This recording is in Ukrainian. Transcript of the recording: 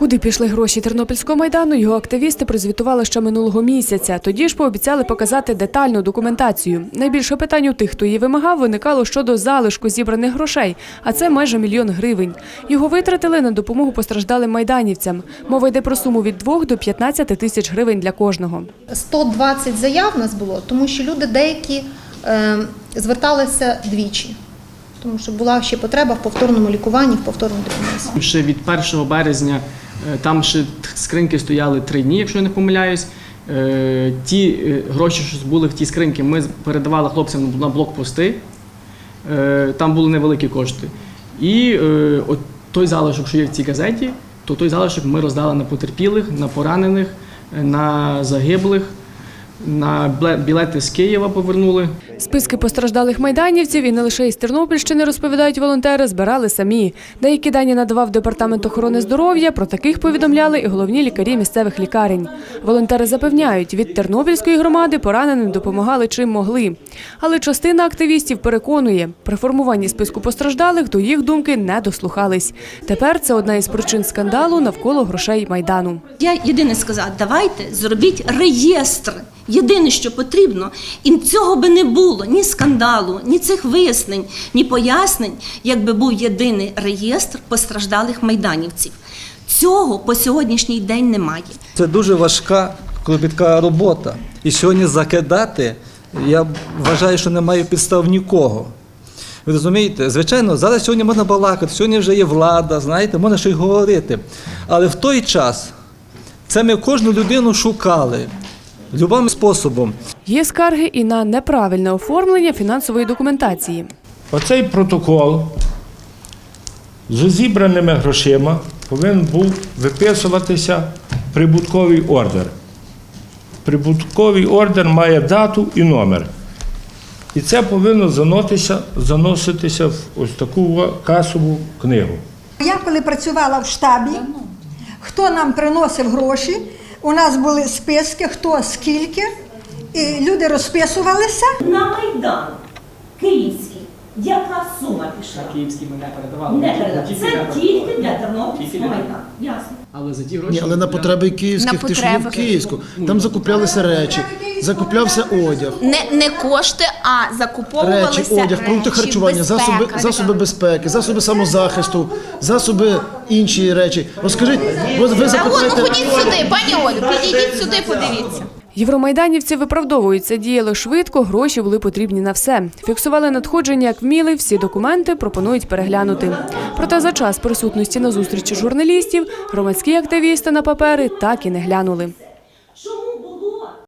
Куди пішли гроші Тернопільського майдану, його активісти прозвітували ще минулого місяця. Тоді ж пообіцяли показати детальну документацію. Найбільше питань у тих, хто її вимагав, виникало щодо залишку зібраних грошей, а це майже мільйон гривень. Його витратили на допомогу постраждалим майданівцям. Мова йде про суму від 2 до 15 тисяч гривень для кожного. 120 заяв нас було, тому що люди деякі е, зверталися двічі, тому що була ще потреба в повторному лікуванні, в повторній допомозі. Ще від 1 березня там ще скриньки стояли три дні, якщо я не помиляюсь. Е, Ті е, гроші, що були в тій скриньки, ми передавали хлопцям на блокпости. Е, Там були невеликі кошти. І е, от той залишок, що є в цій газеті, то той залишок ми роздали на потерпілих, на поранених, е, на загиблих, на білети з Києва повернули. Списки постраждалих майданівців і не лише із Тернопільщини, розповідають волонтери, збирали самі. Деякі дані надавав департамент охорони здоров'я. Про таких повідомляли і головні лікарі місцевих лікарень. Волонтери запевняють, від тернопільської громади пораненим допомагали чим могли. Але частина активістів переконує, при формуванні списку постраждалих до їх думки не дослухались. Тепер це одна із причин скандалу навколо грошей майдану. Я єдине сказала, давайте зробіть реєстр. Єдине, що потрібно, і цього би не було ні скандалу, ні цих вияснень, ні пояснень, якби був єдиний реєстр постраждалих майданівців. Цього по сьогоднішній день немає. Це дуже важка, клопітка робота. І сьогодні закидати, я вважаю, що немає підстав нікого. Ви розумієте? Звичайно, зараз сьогодні можна балакати, сьогодні вже є влада, знаєте, можна щось говорити. Але в той час це ми кожну людину шукали любим способом. Є скарги і на неправильне оформлення фінансової документації. Оцей протокол з зібраними грошима повинен був виписуватися прибутковий ордер. Прибутковий ордер має дату і номер. І це повинно заноситися, заноситися в ось таку касову книгу. Я коли працювала в штабі, хто нам приносив гроші, у нас були списки, хто скільки, і люди розписувалися. На Майдан Київський, яка сума пішла? Київські ми не передавали. Не передав. Це тільки для Тернопільського майдану. Ясно. Але за ті гроші Ні, але на потреби київських ти ж в Київську. Там закуплялися речі, закуплявся одяг, Не, не кошти, а закуповувалися речі, одяг, продукти речі, харчування, засоби, безпека. засоби безпеки, засоби самозахисту, засоби інші речі. Розкажіть, ви, ви Та от, запитаєте. ну ходіть сюди, пані Олю, підійдіть сюди, подивіться. Євромайданівці виправдовуються, діяли швидко, гроші були потрібні на все. Фіксували надходження як вміли, всі документи пропонують переглянути. Проте за час присутності на зустрічі журналістів громадські активісти на папери так і не глянули.